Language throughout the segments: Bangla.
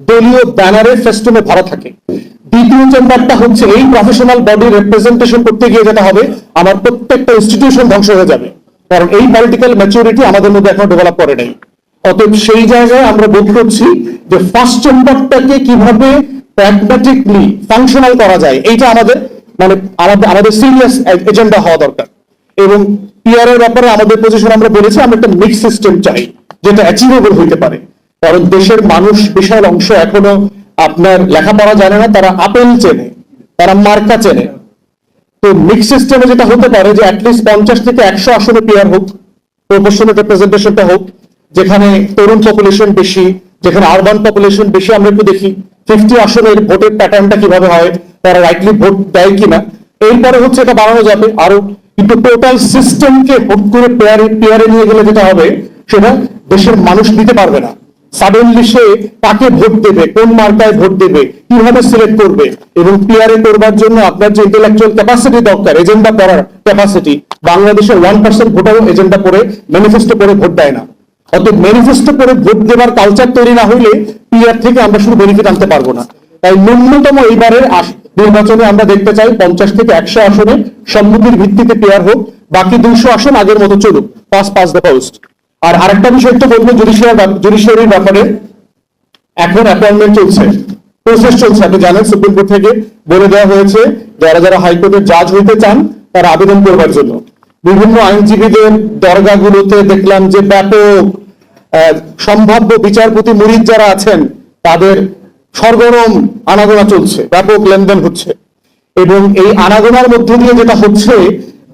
দলীয় ব্যানারে ফেস্টুনে ভরা থাকে। দ্বিতীয় চেম্বারটা হচ্ছে এই প্রফেশনাল বডি রিপ্রেজেন্টেশন করতে গিয়ে যেটা হবে, আমার প্রত্যেকটা ইনস্টিটিউশন ধ্বংস হয়ে যাবে। কারণ এই পলিটিক্যাল ম্যাচুরিটি আমাদের মধ্যে এখনও ডেভেলপ করে নাই। অতএব সেই জায়গায় আমরা বোধ করছি যে ফার্স্ট চেম্বারটাকে কীভাবে প্র্যাগম্যাটিকলি ফাংশনাল করা যায়, এইটা আমাদের মানে আমাদের আমাদের সিরিয়াস এজেন্ডা হওয়া দরকার। এবং পিআর এর ব্যাপারে আমাদের পজিশন আমরা বলেছি, আমরা একটা মিক্স সিস্টেম চাই, যেটা অ্যাচিভেবল হইতে পারে। কারণ দেশের মানুষ বিশাল অংশ এখনও আপনার লেখাপড়া জানে না, তারা আপেল চেনে, তারা মার্কা চেনে। তো মিক্স সিস্টেমে যেটা হতে পারে যে অ্যাটলিস্ট পঞ্চাশ থেকে একশো আসনে পিয়ার হোক প্রপোর্শনাল রিপ্রেজেন্টেশনটা হোক, যেখানে তরুণ পপুলেশন বেশি, যেখানে আরবান পপুলেশন বেশি আমরা একটু দেখি ফিফটি আসনের ভোটের প্যাটার্নটা কীভাবে হয়, তারা রাইটলি ভোট দেয় কিনা। এরপরে হচ্ছে এটা বাড়ানো যাবে। আরও কিন্তু টোটাল সিস্টেমকে ভোট করে পেয়ারে পেয়ারে নিয়ে গেলে যেটা হবে, সেটা দেশের মানুষ নিতে পারবে না। সাডেনলি সে কাকে ভোট দেবে, কোন মার্কায় ভোট দেবে, কীভাবে সিলেক্ট করবে এবং পিআরএ করবার জন্য আপনার যে ইন্টেলেকচুয়াল ক্যাপাসিটি দরকার এজেন্ডা পড়ার ক্যাপাসিটি বাংলাদেশের ওয়ান পার্সেন্ট ভোটারও এজেন্ডা পড়ে ম্যানিফেস্টো পড়ে ভোট দেয় না। অতএব ম্যানিফেস্টো করে ভোট দেওয়ার কালচার তৈরি না হইলে পিআর থেকে আমরা শুধু বেনিফিট আনতে পারব না। তাই ন্যূনতম এইবারের নির্বাচনে আমরা দেখতে চাই পঞ্চাশ থেকে একশো আসনে সম্মতির ভিত্তিতে পেয়ার হোক, বাকি দুইশো আসন আগের মতো চলুক। পাঁচ পাস দ্য পোস্ট আর আরেকটা বিষয় একটু বলব জুডিশিয়ার জুডিশিয়ারির ব্যাপারে এখন অ্যাপয়েন্টমেন্ট চলছে প্রসেস চলছে। আপনি জানেন সুপ্রিম কোর্ট থেকে বলে দেওয়া হয়েছে, যারা যারা হাইকোর্টের জাজ হইতে চান, তারা আবেদন করবার জন্য। বিভিন্ন আইনজীবীদের দরগাগুলোতে দেখলাম যে ব্যাপক সম্ভাব্য বিচারপতি মুরিদ যারা আছেন, তাদের সরগরম আনাগোনা চলছে, ব্যাপক লেনদেন হচ্ছে। এবং এই আনাগোনার মধ্যে দিয়ে যেটা হচ্ছে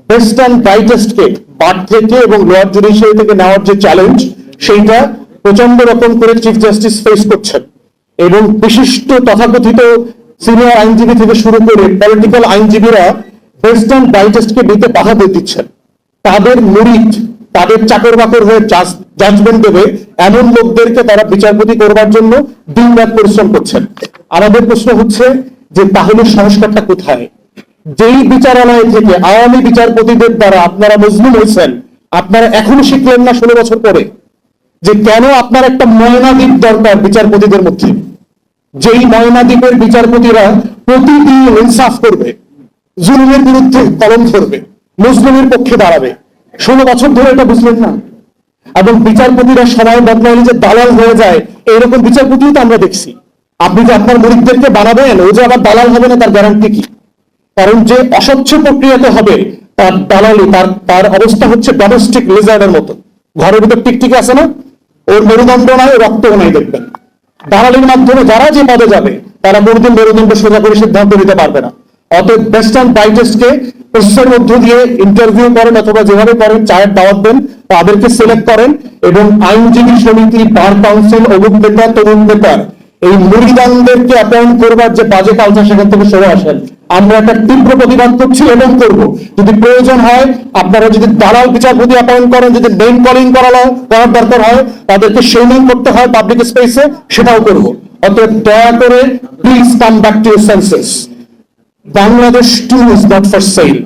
বেস্ট অ্যান্ড ব্রাইটেস্টকে বার থেকে এবং লোয়ার জুডিশিয়ারি থেকে নেওয়ার যে চ্যালেঞ্জ সেইটা প্রচণ্ড রকম করে চিফ জাস্টিস ফেস করছেন। এবং বিশিষ্ট তথাকথিত সিনিয়র আইনজীবী থেকে শুরু করে পলিটিক্যাল আইনজীবীরা অ্যান্ড ব্রাইটেস্টকে দিতে বাধা দিয়ে দিচ্ছেন। তাদের মুরিদ তাদের চাকর বাকর হয়ে জাজমেন্ট দেবে এমন লোকদেরকে তারা বিচারপতি করবার জন্য দিন রাত পরিশ্রম করছেন। আমাদের প্রশ্ন হচ্ছে যে তাহলে সংস্কারটা কোথায়? যেই বিচারালয় থেকে আওয়ামী বিচারপতিদের দ্বারা আপনারা মজলুম হয়েছেন, আপনারা এখনও শিখলেন না ষোলো বছর পরে যে কেন আপনার একটা ময়নাদ্বীপ দরকার বিচারপতিদের মধ্যে। যেই ময়নাদ্বীপের বিচারপতিরা প্রতিদিন ইনসাফ করবে, জুলুমের বিরুদ্ধে কলম ধরবে মুসলিমের পক্ষে দাঁড়াবে। ষোলো বছর ধরে এটা বুঝলেন না। এবং বিচারপতিরা সবাই বদলাইলে যে দালাল হয়ে যায় এরকম বিচারপতিও তো আমরা দেখছি। আপনি যে আপনার মরিকদেরকে বানাবেন, ও যে আবার দালাল হবে না, তার গ্যারান্টি কি? কারণ যে অস্বচ্ছ প্রক্রিয়াতে হবে, তার দালালি, তার তার অবস্থা হচ্ছে ডোমেস্টিক লেজার্ডের মতো। ঘরের ভিতর টিকটিকি আছে না? ওর মেরুদণ্ড নাই রক্তও নাই, দেখবেন। দালালির মাধ্যমে যারা যে পদে যাবে, তারা কোনোদিন মেরুদণ্ড সোজা করে সিদ্ধান্ত নিতে পারবে না। অতএব বেস্ট অ্যান্ড প্রসেসের মধ্য দিয়ে ইন্টারভিউ করেন অথবা যেভাবে করেন, চায়ের দাওয়াত দেন, তাদেরকে সিলেক্ট করেন এবং আইনজীবী সমিতি বার কাউন্সিল বেকার তরুণ বেকার, এই মুড়িদানদেরকে অ্যাপয়েন্ট করবার যে বাজে কালচার সেখান থেকে সরে আসেন। আমরা একটা তীব্র প্রতিবাদ করছি এবং করব। যদি প্রয়োজন হয়, আপনারা যদি দালাল বিচারপতি অ্যাপয়েন্ট করেন, যদি নেম কলিং করানো করার দরকার হয়, তাদেরকে শেমিং করতে হয় পাবলিক স্পেসে সেটাও করব। অতএব দয়া করে please come back to senses Bangladesh too is not for sale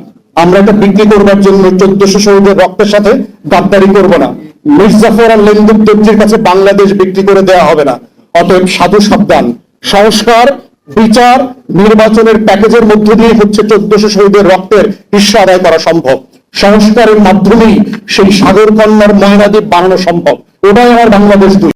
আমরা এটা বিক্রি করবার জন্য চোদ্দশো শহীদের রক্তের সাথে গাদ্দারি করব না। মির্জাফর আর লেন্দুক দর্জির কাছে বাংলাদেশ বিক্রি করে দেওয়া হবে না। অতএব সাধু সাবধান। সংস্কার বিচার নির্বাচনের প্যাকেজের মধ্য দিয়ে হচ্ছে চোদ্দশো শহীদের রক্তের হিস্য আদায় করা সম্ভব। সংস্কারের মাধ্যমেই সেই সাগর কন্যার ময়নাদ্বীপ বানানো সম্ভব। ওটাই আমার বাংলাদেশ দুই।